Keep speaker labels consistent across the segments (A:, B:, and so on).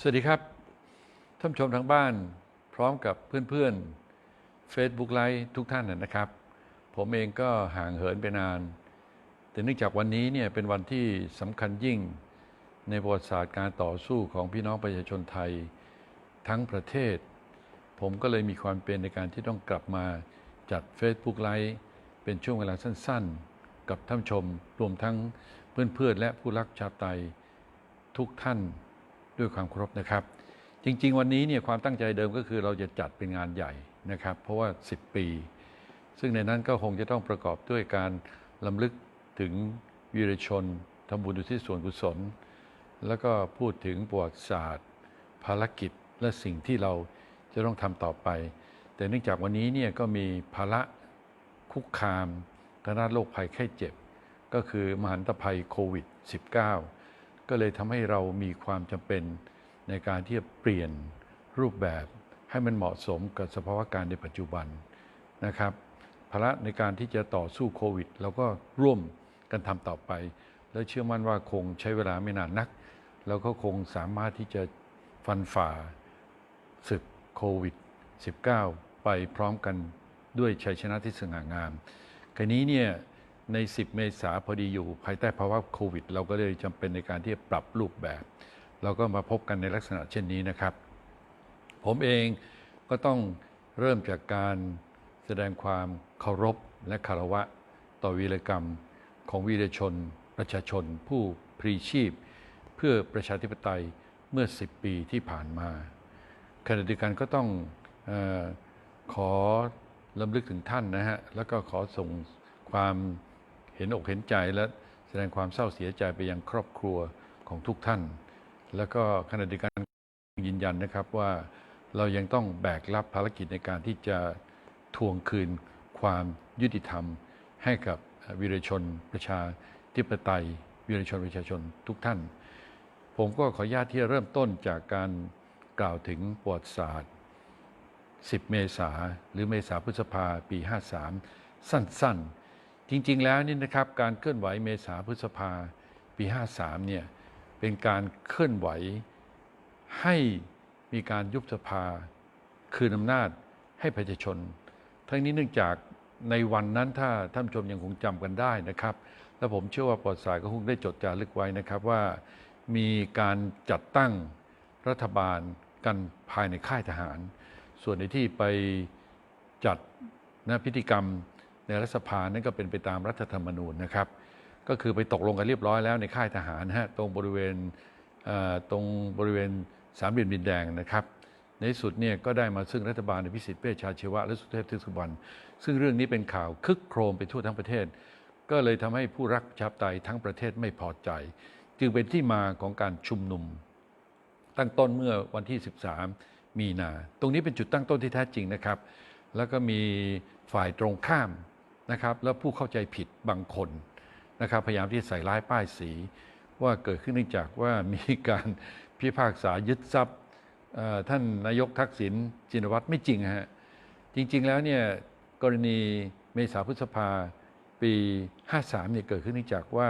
A: สวัสดีครับ ท่านชมทางบ้านพร้อมกับเพื่อนๆ Facebook ไลฟ์ทุกท่านนะครับ ผมเองก็ห่างเหินไปนาน แต่เนื่องจากวันนี้เนี่ยเป็นวันที่สำคัญยิ่งในประวัติศาสตร์การต่อสู้ของพี่น้องประชาชนไทยทั้งประเทศ ผมก็เลยมีความเป็นในการที่ต้องกลับมาจัด Facebook ไลฟ์เป็นช่วงเวลาสั้นๆ กับท่านชมรวมทั้งเพื่อนๆและผู้รักชาติไทยทุกท่าน ด้วยความเคารพนะครับ จริง ๆ วันนี้เนี่ยความตั้งใจเดิมก็คือเราจะจัดเป็นงานใหญ่นะครับ เพราะว่า 10 ปี ซึ่งในนั้นก็คงจะต้องประกอบด้วยการลำลึกถึงวีรชนทำบุญอุทิศส่วนกุศล แล้วก็พูดถึงประวัติศาสตร์ ภารกิจและสิ่งที่เราจะต้องทำต่อไป แต่เนื่องจากวันนี้เนี่ยก็มีภาระคุกคามทางด้านโรคภัยไข้เจ็บ ก็คือมหันตภัยโควิด -19 ก็เลยทำให้เรามีความจำเป็นในการที่จะเปลี่ยนรูปแบบให้มันเหมาะสมกับสภาวะการในปัจจุบันนะครับภาระในการที่จะต่อสู้โควิดเราก็ร่วมกันทำต่อไป แล้วเชื่อมั่นว่าคงใช้เวลาไม่นานนัก แล้วก็คงสามารถที่จะฟันฝ่าศึกโควิด -19 ไปพร้อมกันด้วยชัยชนะที่สง่างามคราวนี้เนี่ย ใน 10 เมษาพอดีอยู่ภายใต้ภาวะโควิด เราก็เลยจำเป็นในการที่จะปรับรูปแบบ เราก็มาพบกันในลักษณะเช่นนี้นะครับ ผมเองก็ต้องเริ่มจากการแสดงความเคารพและคารวะ ต่อวีรกรรมของวีรชน ประชาชน ผู้พลีชีพ เพื่อประชาธิปไตยเมื่อ 10 ปีที่ผ่านมาขณะเดียวกันก็ต้องออขอลำลึกถึงท่านนะฮะแล้วก็ขอส่งความ เห็นอกเห็นใจและแสดงความเศร้าเสียใจไปยังครอบครัวของทุกท่าน แล้วก็ขณะเดียวกันยืนยันนะครับว่าเรายังต้องแบกรับภารกิจในการที่จะทวงคืนความยุติธรรม ให้กับวีรชนประชาธิปไตยวีรชนประชาชนทุกท่าน ผมก็ขออนุญาตที่จะเริ่มต้นจากการกล่าวถึงประวัติศาสตร์ 10 เมษาหรือเมษาพฤษภาปี 53 สั้นๆ จริง ๆ แล้วนี่นะครับการเคลื่อนไหวเมษาพฤษภาปี 53 เนี่ยเป็นการเคลื่อนไหวให้มีการยุบสภาคืนอำนาจให้ประชาชน ทั้งนี้เนื่องจากในวันนั้นถ้าท่านชมยังคงจำกันได้นะครับ และผมเชื่อว่าประวัติศาสตร์ก็คงได้จดจารึกไว้นะครับว่ามีการจัดตั้งรัฐบาลกันภายในค่ายทหาร ส่วนในที่ไปจัดนะพิธีกรรม ในรัฐสภานั่นก็เป็นไปตามรัฐธรรมนูญนะครับ ก็คือไปตกลงกันเรียบร้อยแล้วในค่ายทหารฮะตรงบริเวณตรงบริเวณสามเหลี่ยมดินแดงนะครับ ในสุดเนี่ยก็ได้มาซึ่งรัฐบาลในพิสิทธิ์เวชชาชีวะและสุเทพเทือกสุบรรณซึ่งเรื่องนี้เป็นข่าวคึกโครมไปทั่วทั้งประเทศ ก็เลยทำให้ผู้รักชาธิไตยทั้งประเทศไม่พอใจ จึงเป็นที่มาของการชุมนุม ตั้งต้นเมื่อวันที่ 13 มีนา ตรงนี้เป็นจุดตั้งต้นที่แท้จริงนะครับ แล้วก็มีฝ่ายตรงข้าม นะครับ แล้วผู้เข้าใจผิดบางคนนะครับ พยายามที่ใส่ร้ายป้ายสีว่าเกิดขึ้นเนื่องจากว่ามีการพิพากษายึดทรัพย์ท่านนายกทักษิณจินวัตรไม่จริงฮะจริง ๆ แล้วเนี่ยกรณีเมษาพฤษภาปี 53เนี่ยเกิดขึ้นเนื่องจากว่า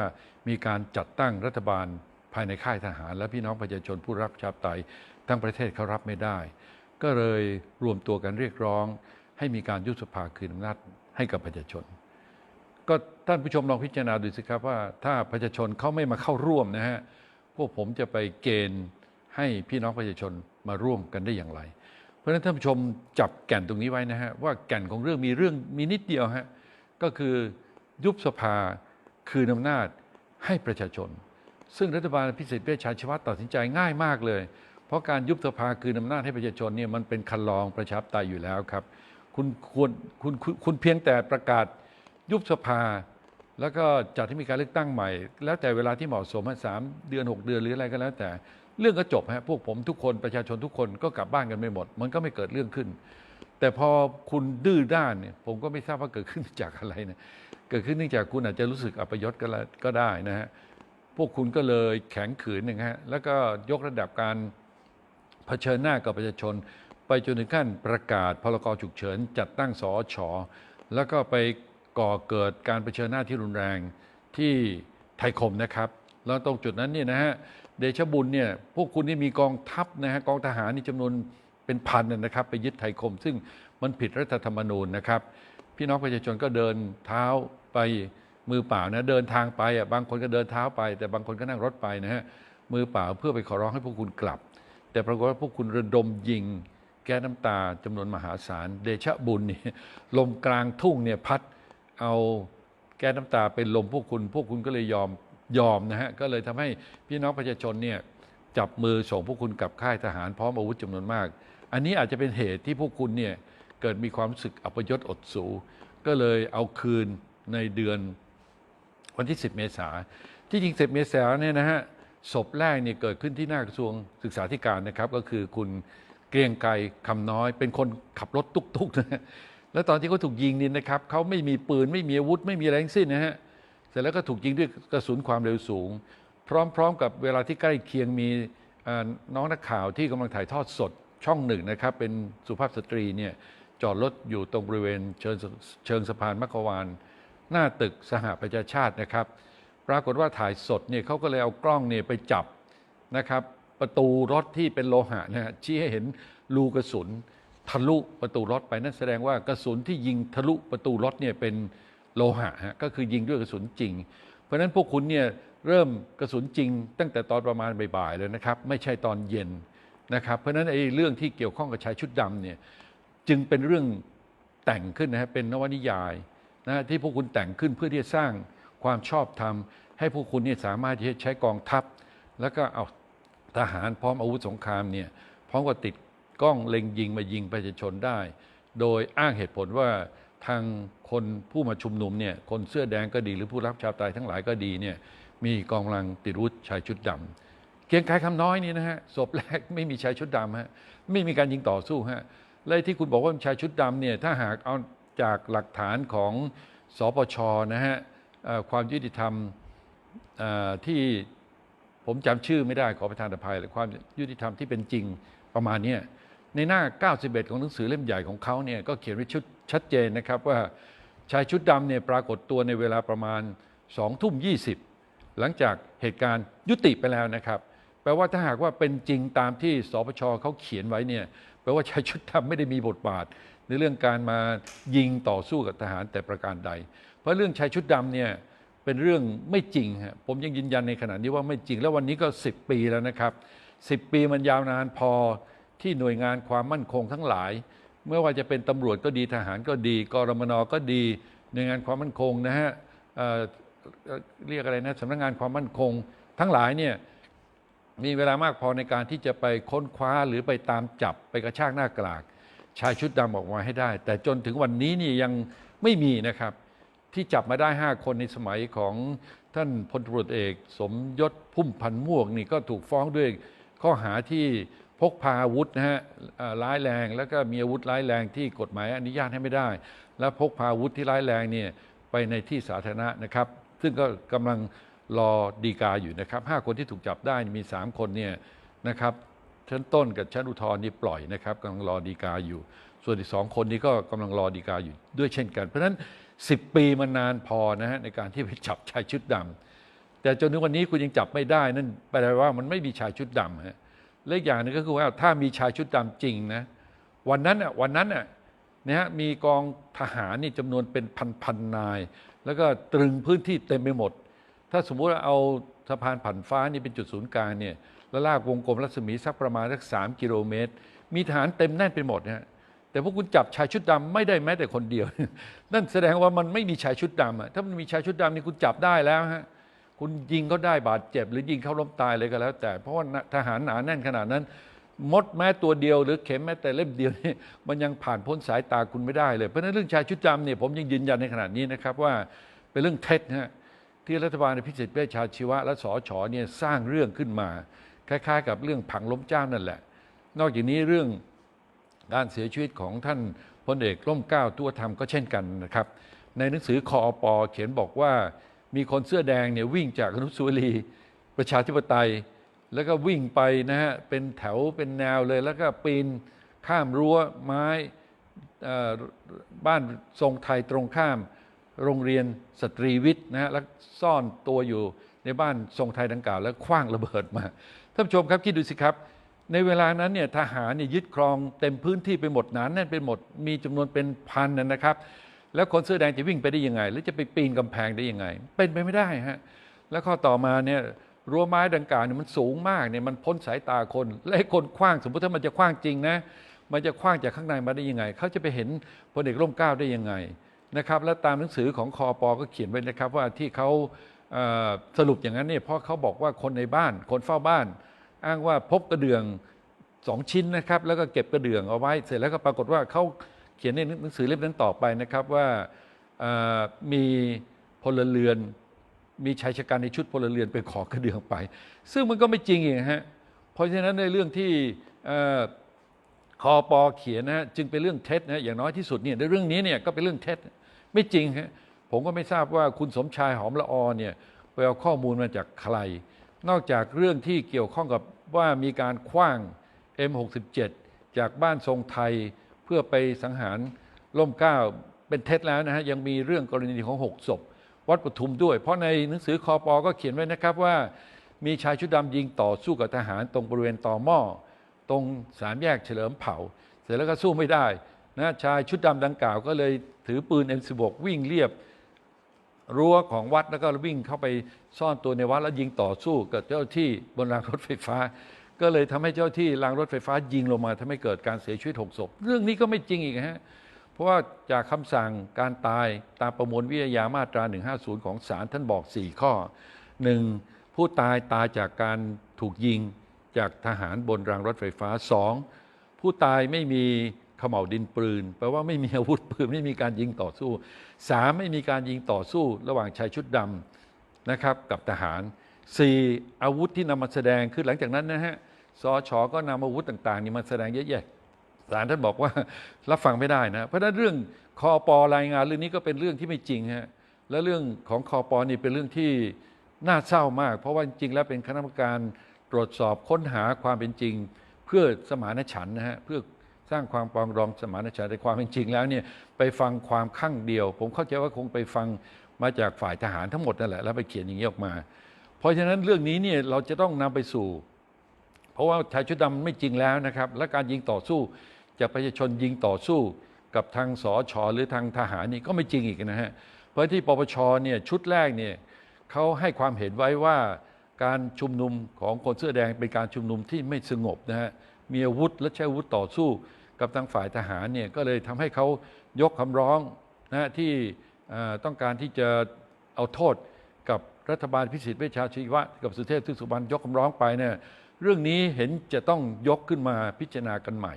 A: มีการจัดตั้งรัฐบาลภายในค่ายทหาร และพี่น้องประชาชนผู้รับชาธิไตยทั้งประเทศเขารับไม่ได้ ก็เลยรวมตัวกันเรียกร้อง ให้มีการยุบสภาคืนอำนาจ ให้กับประชาชน ก็ท่านผู้ชมลองพิจารณาดูสิครับว่าถ้าประชาชนเขาไม่มาเข้าร่วมนะฮะพวกผมจะไปเกณฑ์ให้พี่น้องประชาชนมาร่วมกันได้อย่างไร เพราะฉะนั้นท่านผู้ชมจับแก่นตรงนี้ไว้นะฮะว่าแก่นของเรื่องมีเรื่องมีนิดเดียวฮะก็คือยุบสภาคืนอำนาจให้ประชาชน ซึ่งรัฐบาลพิเศษเวชชาชีวะตัดสินใจง่ายมากเลย เพราะการยุบสภาคืนอำนาจให้ประชาชนเนี่ยมันเป็นคันลองประชาธิปไตยอยู่แล้วครับ คุณควรคุณคุณคุณเพียงแต่ประกาศยุบสภา แล้วก็จัดให้มีการเลือกตั้งใหม่ แล้วแต่เวลาที่เหมาะสมฮะสามเดือน 6 เดือนหรืออะไรก็แล้ว แต่เรื่องก็จบฮะพวกผมทุกคนประชาชนทุกคนก็กลับบ้านกันไม่หมด มันก็ไม่เกิดเรื่องขึ้น แต่พอคุณดื้อด้านเนี่ยผมก็ไม่ทราบว่าเกิดขึ้นจากอะไรนะเกิดขึ้นเนื่องจากคุณอาจจะรู้สึกอัปยศก็ล้วก็ได้นะฮะพวกคุณก็เลยแข็งขืนนะฮะแล้วก็ยกระดับการเผชิญหน้ากับประชาชน ไปจนถึงขั้นประกาศพรกฉุกเฉิน จัดตั้งสอชอแล้วก็ไปก่อเกิดการเผชิญหน้าที่รุนแรงที่ไทยคมนะครับ แล้วตรงจุดนั้นเนี่ยนะฮะเดชบุญเนี่ยพวกคุณนี่มีกองทัพนะฮะกองทหารนี่จำนวนเป็นพันนนะครับ ไปยึดไทยคม ซึ่งมันผิดรัฐธรรมนูญนะครับ พี่น้องประชาชนก็เดินเท้าไปมือเปล่านะเดินทางไปอะบางคนก็เดินเท้าไป แต่บางคนก็นั่งรถไปนะฮะมือเปล่าเพื่อไปขอร้องให้พวกคุณกลับ แต่ปรากฏว่าพวกคุณระดมยิง แก๊สน้ำตาจำนวนมหาศาล เดชะบุญนี่ลมกลางทุ่งเนี่ยพัดเอาแก๊สน้ำตาเป็นลมพวกคุณ พวกคุณก็เลยยอมยอมนะฮะก็เลยทำให้พี่น้องประชาชนเนี่ยจับมือส่งพวกคุณกลับค่ายทหารพร้อมอาวุธจำนวนมาก อันนี้อาจจะเป็นเหตุที่พวกคุณเนี่ยเกิดมีความรู้สึกอัปยศอดสู ก็เลยเอาคืนในเดือนวันที่ 10 เมษาที่จริง 10 เมษาเนี่ยนะฮะศพแรกเนี่ยเกิดขึ้นที่หน้ากระทรวงศึกษาธิการนะครับ ก็คือคุณ เกรียงไกรคำน้อย เป็นคนขับรถตุกๆนะฮะแล้วตอนที่เขาถูกยิงนี่นะครับเขาไม่มีปืนไม่มีอาวุธไม่มีอะไรทั้งสิ้นนะฮะเสร็จแล้วก็ถูกยิงด้วยกระสุนความเร็วสูง พร้อมๆ กับเวลาที่ใกล้เคียงมีน้องนักข่าวที่กำลังถ่ายทอดสดช่องหนึ่งนะครับ เป็นสุภาพสตรีเนี่ยจอดรถอยู่ตรงบริเวณเชิงเชิงสะพานมักวาน หน้าตึกสหประชาชาตินะครับ ปรากฏว่าถ่ายสดเนี่ยเขาก็เลยเอากล้องเนี่ยไปจับนะครับ ประตูรถที่เป็นโลหะนะฮะชี้ให้เห็นรูกระสุนทะลุประตูรถไปนั่นแสดงว่ากระสุนที่ยิงทะลุประตูรถเนี่ยเป็นโลหะฮะก็คือยิงด้วยกระสุนจริง เพราะฉะนั้นพวกคุณเนี่ยเริ่มกระสุนจริง ตั้งแต่ตอนประมาณบ่ายๆเลยนะครับ ไม่ใช่ตอนเย็นนะครับเพราะฉะนั้นไอ้เรื่องที่เกี่ยวข้องกับชายชุดดำเนี่ยจึงเป็นเรื่องแต่งขึ้นนะฮะเป็นนวนิยายนะที่พวกคุณแต่งขึ้นเพื่อที่จะสร้างความชอบธรรม ให้พวกคุณเนี่ยสามารถที่จะใช้กองทัพ แล้วก็เอา ทหารพร้อมอาวุธสงครามเนี่ยพร้อมกับติดกล้องเล็งยิงมายิงประชาชนได้ โดยอ้างเหตุผลว่าทางคนผู้มาชุมนุมเนี่ยคนเสื้อแดงก็ดีหรือผู้รับชาวไตายทั้งหลายก็ดีเนี่ยมีกองกำลังติดอาวุธชายชุดดำเกียงไกรคำน้อยนี่นะฮะศพแรกไม่มีชายชุดดำฮะไม่มีการยิงต่อสู้ฮะและที่คุณบอกว่าชายชุดดำเนี่ยถ้าหากเอาจากหลักฐานของสปชนะฮะความยุติธรรมที่ ผมจำชื่อไม่ได้ขอประทานอภัยเลยความยุติธรรมที่เป็นจริงประมาณนี้ในหน้า 91 ของหนังสือเล่มใหญ่ของเขาเนี่ยก็เขียนไว้ชุดชัดเจนนะครับว่าชายชุดดำเนี่ยปรากฏตัวในเวลาประมาณ2ทุ่ม20 หลังจากเหตุการณ์ยุติไปแล้วนะครับ แปลว่าถ้าหากว่าเป็นจริงตามที่สปชเขาเขียนไว้เนี่ยแปลว่าชายชุดดำไม่ได้มีบทบาท ในเรื่องการมายิงต่อสู้กับทหารแต่ประการใด เพราะเรื่องชายชุดดำเนี่ย เป็นเรื่องไม่จริงฮะผมยังยืนยันในขณะนี้ว่าไม่จริง แล้ววันนี้ก็ 10 ปีแล้วนะครับ 10 ปีมันยาวนานพอที่หน่วยงานความมั่นคงทั้งหลายไม่ว่าจะเป็นตำรวจก็ดีทหารก็ดีกรมนก็ดีหน่วยงานความมั่นคงนะฮะเเรียกอะไรนะสำนักงานความมั่นคง ทั้งหลายเนี่ยมีเวลามากพอในการที่จะไปค้นคว้าหรือไปตามจับไปกระชากหน้ากลาก ชายชุดดำออกมาให้ได้ แต่จนถึงวันนี้นี่ยังไม่มีนะครับ ที่จับมาได้ 5 คนในสมัยของท่านพลตรวจเอก สมยศพุ่มพันธ์ม่วงนี่ก็ถูกฟ้องด้วยข้อหาที่พกพาอาวุธนะฮะร้ายแรง แล้วก็มีอาวุธร้ายแรงที่กฎหมายอนุญาตให้ไม่ได้ และพกพาอาวุธที่ร้ายแรงเนี่ยไปในที่สาธารณะนะครับ ซึ่งก็กำลังรอดีกาอยู่นะครับห้าคนที่ถูกจับได้มี 3 คนเนี่ยนะครับชั้นต้นกับชั้นอุทธรณ์นี่ปล่อยนะครับกำลังรอดีกาอยู่ ส่วนอีกสองคนนี้ก็กำลังรอดีกาอยู่ด้วยเช่นกัน เพราะฉะนั้น 10 ปีมันนานพอนะฮะในการที่ไปจับชายชุดดำแต่จนถึงวันนี้คุณยังจับไม่ได้นั่นแปลว่ามันไม่มีชายชุดดำฮะและอีกอย่างหนึงก็คือว่าถ้ามีชายชุดดำจริงนะวันนั้นอะวันนั้นอะนะฮะมีกองทหารนี่จำนวนเป็นพันๆนาย แล้วก็ตรึงพื้นที่เต็มไปหมด ถ้าสมมุติว่าเอาสะพานผ่านฟ้านี่เป็นจุดศูนย์กลางเนี่ยแล้วลากวงกลมรัศมีสักประมาณสักสามกิโลเมตร มีทหารเต็มแน่นไปหมดนะฮะ แต่พวกคุณจับชายชุดดำไม่ได้แม้แต่คนเดียว นั่นแสดงว่ามันไม่มีชายชุดดำอะถ้ามันมีชายชุดดำนี่คุณจับได้แล้วฮะคุณยิงเขาได้บาดเจ็บ หรือยิงเขาล้มตายเลยก็แล้ว แต่เพราะว่าทหารหนาแน่นขนาดนั้น มดแม้ตัวเดียว หรือเข็มแม้แต่เล่มเดียวนี่มันยังผ่านพ้นสายตาคุณไม่ได้เลยเพราะนั้นเรื่องชายชุดดำเนี่ยผมยังยืนยันในขณะนี้นะครับว่าเป็นเรื่องเท็จนะฮะที่รัฐบาลพิสิทธิ์เวชชาชีวะและสอชอเนี่ยสร้างเรื่องขึ้นมา คล้าย ๆ กับเรื่องผังล้มเจ้านั่นแหละ นอกจากนี้เรื่อง การเสียชีวิตของท่านพลเอกร่มเกล้าตัวธรรมก็เช่นกันนะครับ ในหนังสือคอปอเขียนบอกว่ามีคนเสื้อแดงเนี่ยวิ่งจากอนุสาวรีย์ประชาธิปไตย แล้วก็วิ่งไปนะฮะเป็นแถวเป็นแนวเลย แล้วก็ปีนข้ามรั้วไม้บ้านทรงไทยตรงข้าม โรงเรียนสตรีวิทย์นะฮะแล้วซ่อนตัวอยู่ในบ้านทรงไทยดังกล่าวแล้วคว้างระเบิดมาท่านผู้ชมครับคิดดูสิครับ ในเวลานั้นเนี่ยทหารเนี่ยยึดครองเต็มพื้นที่ไปหมดหนานแน่นไปหมดมีจำนวนเป็นพันนะนะครับ แล้วคนเสื้อแดงจะวิ่งไปได้ยังไง หรือจะไปปีนกำแพงได้ยังไง เป็นไปไม่ได้ฮะแล้วข้อต่อมาเนี่ยรั้วไม้ดังกล่าวเนี่ยมันสูงมากเนี่ยมันพ้นสายตาคน และคนคว้างสมมติถ้ามันจะคว้างจริงนะมันจะคว้างจากข้างในมาได้ยังไง เขาจะไปเห็นพลเอกร่มเกล้าได้ยังไงนะครับและตามหนังสือของคอปอก็เขียนไว้นะครับว่าที่เขาสรุปอย่างนั้นเนี่ยเพราะเขาบอกว่าคนในบ้าน คนเฝ้าบ้าน อ้างว่าพบกระเดื่องสองชิ้นนะครับแล้วก็เก็บกระเดื่องเอาไว้เสร็จแล้วก็ปรากฏว่าเขาเขียนในหนังสือเล่มนั้นต่อไปนะครับว่ามีพลเรือน มีชายชะกันในชุดพลเรือนไปขอกระเดื่องไป ซึ่งมันก็ไม่จริงอีกฮะเพราะฉะนั้นในเรื่องที่เอ่อคอปอเขียนนะฮะจึงเป็นเรื่องเท็จนะฮะอย่างน้อยที่สุดเนี่ยในเรื่องนี้เนี่ยก็เป็นเรื่องเท็จไม่จริงฮะผมก็ไม่ทราบว่าคุณสมชายหอมละออเนี่ยไปเอาข้อมูลมาจากใคร นอกจากเรื่องที่เกี่ยวข้องกับว่ามีการคว้าง M67 จากบ้านทรงไทยเพื่อไปสังหารล่มเก้าเป็นเท็จแล้วนะฮะยังมีเรื่องกรณีของ 6 ศพ วัดปทุมด้วย เพราะในหนังสือคอปอก็เขียนไว้นะครับว่า มีชายชุดดำยิงต่อสู้กับทหารตรงบริเวณต่อหม้อตรงสามแยกเฉลิมเผ่า เสร็จแล้วก็สู้ไม่ได้นะชายชุดดำดังกล่าวก็เลยถือปืน M16 วิ่งเรียบ รั้วของวัดแล้วก็วิ่งเข้าไปซ่อนตัวในวัดแล้วยิงต่อสู้กับเจ้าที่บนรางรถไฟฟ้า ก็เลยทำให้เจ้าที่รางรถไฟฟ้ายิงลงมาทำให้เกิดการเสียชีวิตหกศพเรื่องนี้ก็ไม่จริงอีกฮะเพราะว่าจากคำสั่งการตายตามประมวลวิทยามาตรา 150 ของศาลท่านบอก 4 ข้อ 1. ผู้ตายตายจากการถูกยิงจากทหารบนรางรถไฟฟ้า 2. ผู้ตายไม่มี ขม่าวดินปืนแปลว่าไม่มีอาวุธปืนไม่มีการยิงต่อสู้ 3. ไม่มีการยิงต่อสู้ ระหว่างชายชุดดำนะครับกับทหาร 4. อาวุธที่นำมาแสดงคือหลังจากนั้นนะฮะสชอก็นำอาวุธต่างๆนี่มาแสดงเยอะแยะศาลท่านบอกว่ารับฟังไม่ได้นะ เพราะฉะนั้นเรื่องคอปอรายงานเรื่องนี้ก็เป็นเรื่องที่ไม่จริงฮะและเรื่องของคอปอนี่เป็นเรื่องที่น่าเศร้ามาก เพราะว่าจริงแล้วเป็นคณะกรรมการตรวจสอบค้นหาความเป็นจริง เพื่อสมานฉันท์นะฮะเพื่อ สร้างความปรองดองสมานฉันท์ในความเป็นจริงแล้วเนี่ยไปฟังความข้างเดียว ผมเข้าใจว่าคงไปฟังมาจากฝ่ายทหารทั้งหมดนั่นแหละแล้วไปเขียนอย่างนี้ออกมา เพราะฉะนั้นเรื่องนี้เนี่ยเราจะต้องนำไปสู่ เพราะว่าชายชุดดำไม่จริงแล้วนะครับ และการยิงต่อสู้จากประชาชนยิงต่อสู้กับทางสอชอหรือทางทหารนี่ก็ไม่จริงอีกนะฮะเพราะที่ปปชเนี่ยชุดแรกเนี่ยเขาให้ความเห็นไว้ว่าการชุมนุมของคนเสื้อแดงเป็นการชุมนุมที่ไม่สงบนะฮะมีอาวุธและใช้อาวุธต่อสู้ กับทางฝ่ายทหารเนี่ยก็เลยทำให้เขายกคำร้องนะที่ต้องการที่จะเอาโทษกับรัฐบาลพิสิทธิ์เวชชาชีวะ กับสุเทพทึกสุบรรณยกคำร้องไปเนี่ยเรื่องนี้เห็นจะต้องยกขึ้นมาพิจารณากันใหม่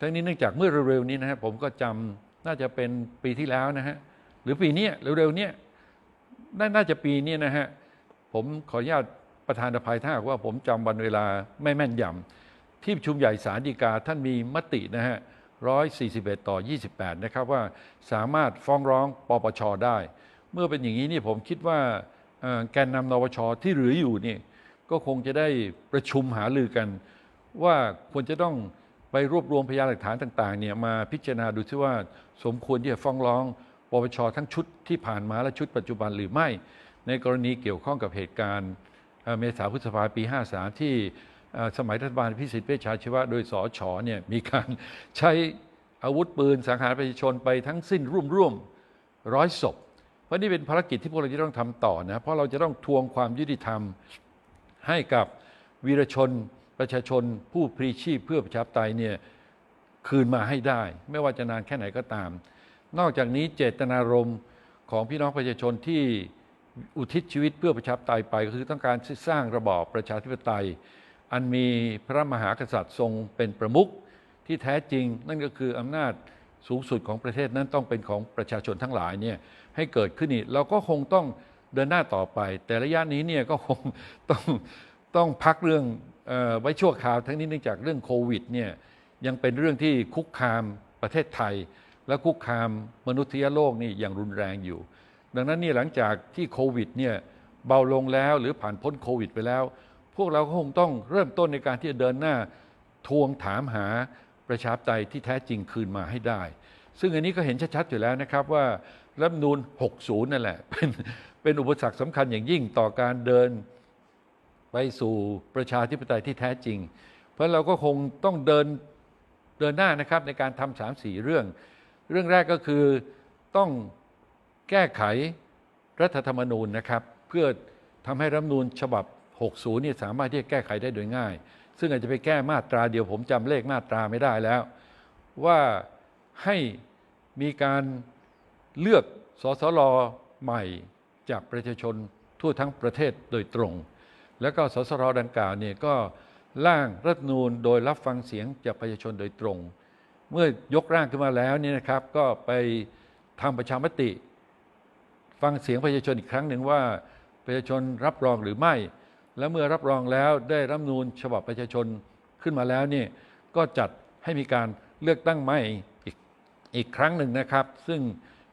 A: ทั้งนี้เนื่องจากเมื่อเร็วๆนี้นะฮะผมก็จำน่าจะเป็นปีที่แล้วนะฮะหรือปีนี้เร็วๆนี้น่าจะปีนี้นะฮะผมขออนุญาตประธานอภัยถ้าหากว่าผมจำวันเวลาไม่แม่นยำ ที่ประชุมใหญ่สารดีกาท่านมีมตินะฮะ141 ต่อ 28 นะครับว่าสามารถฟ้องร้องปปชได้ เมื่อเป็นอย่างนี้นี่ผมคิดว่าแกนนำนปชที่เหลืออยู่นี่ก็คงจะได้ประชุมหารือกัน ว่าควรจะต้องไปรวบรวมพยานหลักฐานต่างๆเนี่ยมาพิจารณาดูซิว่าสมควรที่จะฟ้องร้องปปชทั้งชุดที่ผ่านมาและชุดปัจจุบันหรือไม่ ในกรณีเกี่ยวข้องกับเหตุการณ์เมษาพฤษภาปี 53 ที่เอ่ สมัยรัฐบาลพิสิทธิ์เวชชาชีวะโดยสอชอเนี่ยมีการใช้อาวุธปืนสังหารประชาชนไปทั้งสิ้นร่วมๆร้อยศพ เพราะนี่เป็นภารกิจที่พวกเราจะต้องทำต่อนะเพราะเราจะต้องทวงความยุติธรรมให้กับวีรชนประชาชนผู้พลีชีพเพื่อประชาธิปไตยเนี่ยคืนมาให้ได้ ไม่ว่าจะนานแค่ไหนก็ตาม นอกจากนี้เจตนารมณ์ของพี่น้องประชาชนที่อุทิศชีวิตเพื่อประชาธิปไตยไป ก็คือต้องการสร้างระบอบประชาธิปไตย อันมีพระมหากษัตริย์ทรงเป็นประมุขที่แท้จริง นั่นก็คืออำนาจสูงสุดของประเทศนั้นต้องเป็นของประชาชนทั้งหลายเนี่ยให้เกิดขึ้นนี่เราก็คงต้องเดินหน้าต่อไป แต่ระยะนี้เนี่ยก็คงต้องต้องพักเรื่องออไว้ชั่วคราว ทั้งนี้เนื่องจากเรื่องโควิดเนี่ยยังเป็นเรื่องที่คุกคามประเทศไทย และคุกคามมนุษยโลกนี่อย่างรุนแรงอยู่ ดังนั้นนี่หลังจากที่โควิดเนี่ยเบาลงแล้วหรือผ่านพ้นโควิดไปแล้ว พวกเราก็คงต้องเริ่มต้นในการที่จะเดินหน้าทวงถามหาประชาธิปไตยที่แท้จริงคืนมาให้ได้ ซึ่งอันนี้ก็เห็นชัดๆอยู่แล้วนะครับว่ารัฐนูญ60 นั่นแหละ เป็นเป็นอุปสรรคสำคัญอย่างยิ่งต่อการเดินไปสู่ประชาธิปไตยที่แท้จริง เพราะเราก็คงต้องเดินเดินหน้านะครับในการทำสามสี่เรื่อง เรื่องแรกก็คือต้องแก้ไขรัฐธรรมนูญนะครับ เพื่อทำให้รัฐนูญฉบับ 60เนี่ยสามารถที่จะแก้ไขได้โดยง่าย ซึ่งอาจจะไปแก้มาตราเดียวผมจำเลขมาตราไม่ได้แล้ว ว่าให้มีการเลือกสสรใหม่จากประชาชนทั่วทั้งประเทศโดยตรง แล้วก็สสรดังกล่าวเนี่ยก็ร่างรัฐนูญโดยรับฟังเสียงจากประชาชนโดยตรง เมื่อยกร่างขึ้นมาแล้วเนี่ยนะครับก็ไปทำประชามติ ฟังเสียงประชาชนอีกครั้งหนึ่งว่าประชาชนรับรองหรือไม่ และเมื่อรับรองแล้วได้รัฐนูญฉบับประชาชนขึ้นมาแล้วเนี่ยก็จัดให้มีการเลือกตั้งใหม่อีกอีกครั้งหนึ่งนะครับ ซึ่ง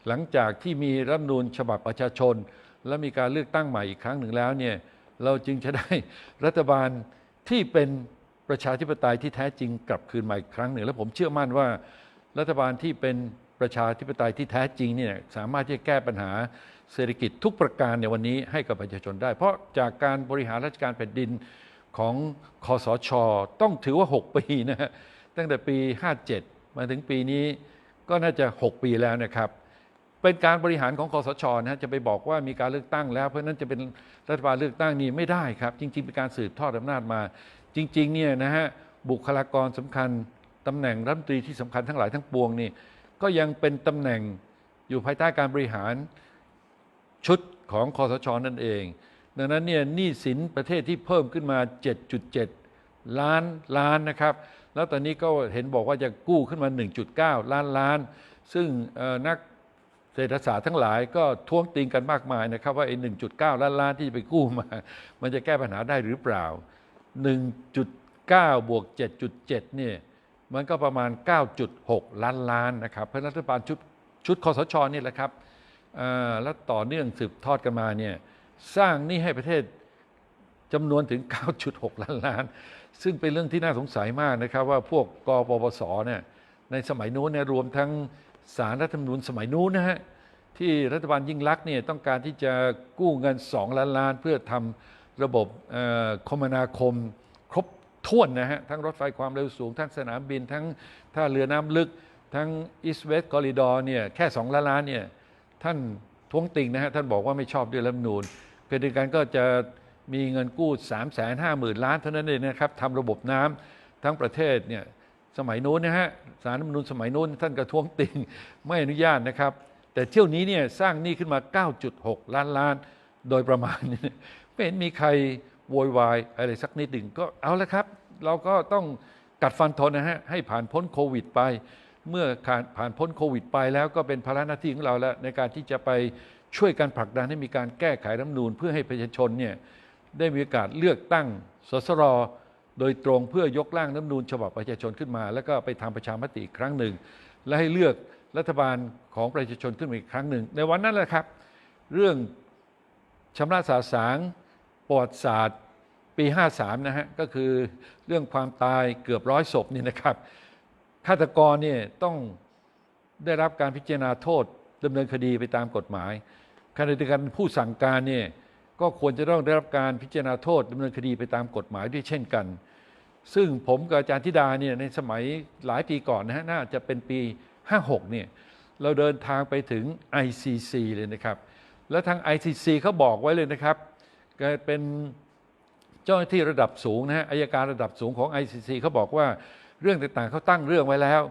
A: หลังจากที่มีรัฐนูญฉบับประชาชน และมีการเลือกตั้งใหม่อีกครั้งหนึ่งแล้วเนี่ยเราจึงจะได้รัฐบาลที่เป็นประชาธิปไตยที่แท้จริงกลับคืนมาอีกครั้งหนึ่ง และผมเชื่อมั่นว่ารัฐบาลที่เป็นประชาธิปไตยที่แท้จริงเนี่ยสามารถที่จะแก้ปัญหา เศรษฐกิจทุกประการในวันนี้ให้กับประชาชนได้ เพราะจากการบริหารราชการแผ่นดินของคอสชต้องถือว่า 6 ปีนะฮะตั้งแต่ปี 57 มาถึงปีนี้ก็น่าจะ 6 ปีแล้วนะครับ เป็นการบริหารของคอสชนะฮะจะไปบอกว่ามีการเลือกตั้งแล้ว เพราะนั้นจะเป็นรัฐบาลเลือกตั้งนี่ไม่ได้ครับ จริง ๆ เป็นการสืบทอดอำนาจมา จริงๆเนี่ยนะฮะบุคลากรสำคัญตำแหน่งรัฐมนตรีที่สำคัญทั้งหลายทั้งปวงนี่ก็ยังเป็นตำแหน่งอยู่ภายใต้การบริหาร ชุดของคอสชนั่นเอง ดังนั้นเนี่ยหนี้สินประเทศที่เพิ่มขึ้นมา 7.7 ล้านล้านนะครับ แล้วตอนนี้ก็เห็นบอกว่าจะกู้ขึ้นมา 1.9 ล้านล้าน ซึ่งนักเศรษฐศาสตร์ทั้งหลายก็ท้วงติงกันมากมายนะครับ ว่าไอ้ 1.9 ล้านล้านที่จะไปกู้มา มันจะแก้ปัญหาได้หรือเปล่า 1.9 บวก 7.7 เนี่ยมันก็ประมาณ 9.6 ล้านล้านนะครับ เพราะรัฐบาลชุดชุดคอสชนี่แหละครับ และต่อเนื่องสืบทอดกันมาเนี่ยสร้างหนี้ให้ประเทศจำนวนถึง 9.6 ล้านล้าน ซึ่งเป็นเรื่องที่น่าสงสัยมากนะครับ ว่าพวกกปปสเนี่ยในสมัยนู้นเนี่ยรวมทั้งสารรัฐธรรมนูญสมัยนู้นนะฮะที่รัฐบาลยิ่งลักษณ์เนี่ยต้องการที่จะกู้เงิน 2 ล้านล้าน เพื่อทำระบบคมนาคมครบถ้วนนะฮะทั้งรถไฟความเร็วสูง ทั้งสนามบิน ทั้งท่าเรือน้ำลึก ทั้ง East West Corridor เนี่ยแค่ 2 ล้านล้านเนี่ย ท่านท้วงติงนะฮะท่านบอกว่าไม่ชอบด้วยรัฐมนูญขณะเดียวกันก็จะมีเงินกู้3 5 0 0 0 0ล้านเท่านั้นเองนะครับทำระบบน้ำทั้งประเทศเนี่ยสมัยนู้นนะฮะสารรัฐมนูญสมัยนู้นท่านก็ท้วงติงไม่อนุญาตนะครับ แต่เที่ยวนี้เนี่ยสร้างหนี้ขึ้นมา 9.6 ล้านล้าน โดยประมาณไม่เห็นมีใครโวยวายอะไรสักนิดหนึ่งก็เอาละครับ เราก็ต้องกัดฟันทนนะฮะให้ผ่านพ้นโควิดไป เมื่อผ่านพ้นโควิดไปแล้วก็เป็นภาระหน้าที่ของเราแล้วในการที่จะไปช่วยกันผลักดันให้มีการแก้ไขรัฐมนูญเพื่อให้ประชาชนเนี่ยได้มีโอกาสเลือกตั้งสสรโดยตรงเพื่อยกร่างรัฐมนูญฉบับประชาชนขึ้นมา แล้วก็ไปทำประชามติอีกครั้งหนึ่ง และให้เลือกรัฐบาลของประชาชนขึ้นมาอีกครั้งหนึ่ง ในวันนั้นแหละครับ เรื่องชำระสาสางประวัติศาสตร์ปี 53 นะฮะก็คือเรื่องความตายเกือบร้อยศพนี่นะครับ ฆาตกรเนี่ยต้องได้รับการพิจารณาโทษดำเนินคดีไปตามกฎหมายขณะเดียวกันผู้สั่งการเนี่ยก็ควรจะต้องได้รับการพิจารณาโทษดำเนินคดีไปตามกฎหมายด้วยเช่นกัน ซึ่งผมกับอาจารย์ธิดาเนี่ยในสมัยหลายปีก่อนนะฮะน่าจะเป็นปี 56เนี่ยเราเดินทางไปถึง ICC เลยนะครับ แล้วทาง ICC เขาบอกไว้เลยนะครับเป็นเจ้าหน้าที่ระดับสูงนะฮะอายการระดับสูงของ ICC เขาบอกว่า เรื่องต่างๆเขาตั้งเรื่องไว้แล้ว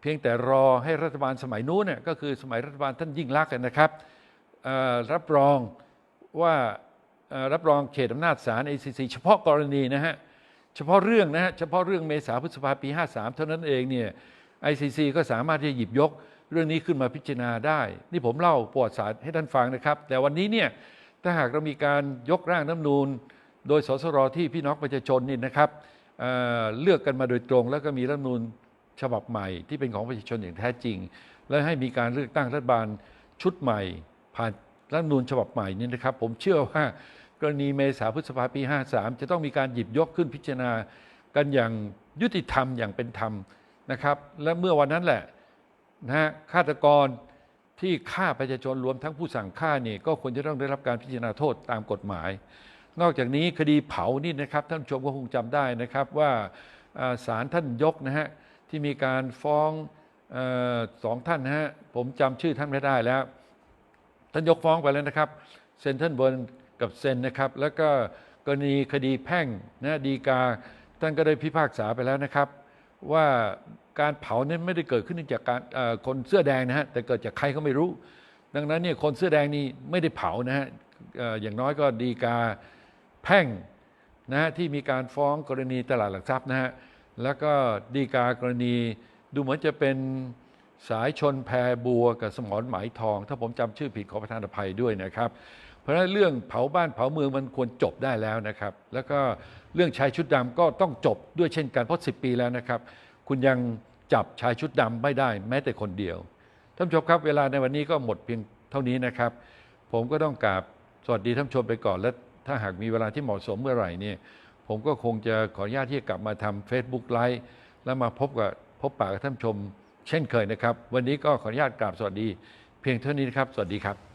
A: เพียงแต่รอให้รัฐบาลสมัยนู้นเนี่ยก็คือสมัยรัฐบาลท่านยิ่งรักษณ์นะครับรับรองว่ารับรองเขตอำนาจศาล ICC เฉพาะกรณีนะฮะเฉพาะเรื่องนะฮะเฉพาะเรื่องเมษาพฤษภาปี 53 เท่านั้นเองเนี่ย ICC ก็สามารถที่จะหยิบยกเรื่องนี้ขึ้นมาพิจารณาได้ นี่ผมเล่าประวัติศาสตร์ให้ท่านฟังนะครับ แต่วันนี้เนี่ยถ้าหากเรามีการยกร่างน้ำนูน โดยสสรที่พี่น้องประชาชนนี่นะครับ เเลือกกันมาโดยตรง แล้วก็มีรัฐมนูญฉบับใหม่ ที่เป็นของประชาชนอย่างแท้จริง และให้มีการเลือกตั้งรัฐบาลชุดใหม่ ผ่านรัฐมนูญฉบับใหม่นี่นะครับ ผมเชื่อว่ากรณีเมษาพฤษภาปี 53 จะต้องมีการหยิบยกขึ้นพิจารณากันอย่างยุติธรรมอย่างเป็นธรรมนะครับ และเมื่อวันนั้นแหละนะฮะฆาตกรที่ฆ่าประชาชนรวมทั้งผู้สั่งฆ่านี่ก็ควรจะต้องได้รับการพิจารณาโทษตามกฎหมาย นอกจากนี้คดีเผานี่นะครับท่านชมก็คงจำได้นะครับว่าศาลท่านยกนะฮะที่มีการฟ้องอสองท่านฮะผมจำชื่อท่านไม่ได้แล้ว ท่านยกฟ้องไปแล้วนะครับเซนเทนเบิร์นกับเซนนะครับ แล้วก็กรณีคดีแพ่งนะดีกาท่านก็ได้พิพากษาไปแล้วนะครับ ว่าการเผานั้นไม่ได้เกิดขึ้นจากการคนเสื้อแดงนะฮะแต่เกิดจากใครก็ไม่รู้ ดังนั้นเนี่ยคนเสื้อแดงนี่ไม่ได้เผานะฮะอย่างน้อยก็ดีกา แพ่งนะฮะที่มีการฟ้องกรณีตลาดหลักทรัพย์นะฮะแล้วก็ดีกากรณีดูเหมือนจะเป็นสายชนแพรบัวกับสมรหมายทอง ถ้าผมจำชื่อผิดขอประทานอภัยด้วยนะครับ เพราะฉะนั้นเรื่องเผาบ้านเผาเมืองมันควรจบได้แล้วนะครับ แล้วก็เรื่องชายชุดดำก็ต้องจบด้วยเช่นกันเพราะ10 ปีแล้วนะครับ คุณยังจับชายชุดดำไม่ได้แม้แต่คนเดียวท่านผู้ชมครับเวลาในวันนี้ก็หมดเพียงเท่านี้นะครับ ผมก็ต้องกราบสวัสดีท่านผู้ชมไปก่อนและ ถ้าหากมีเวลาที่เหมาะสมเมื่อไหร่เนี่ยผมก็คงจะขออนุญาตที่จะกลับมาทำ Facebook ไลฟ์แล้วมาพบกับพบปะกับท่านชม เช่นเคยนะครับ วันนี้ก็ขออนุญาตกราบสวัสดี เพียงเท่านี้นะครับ สวัสดีครับ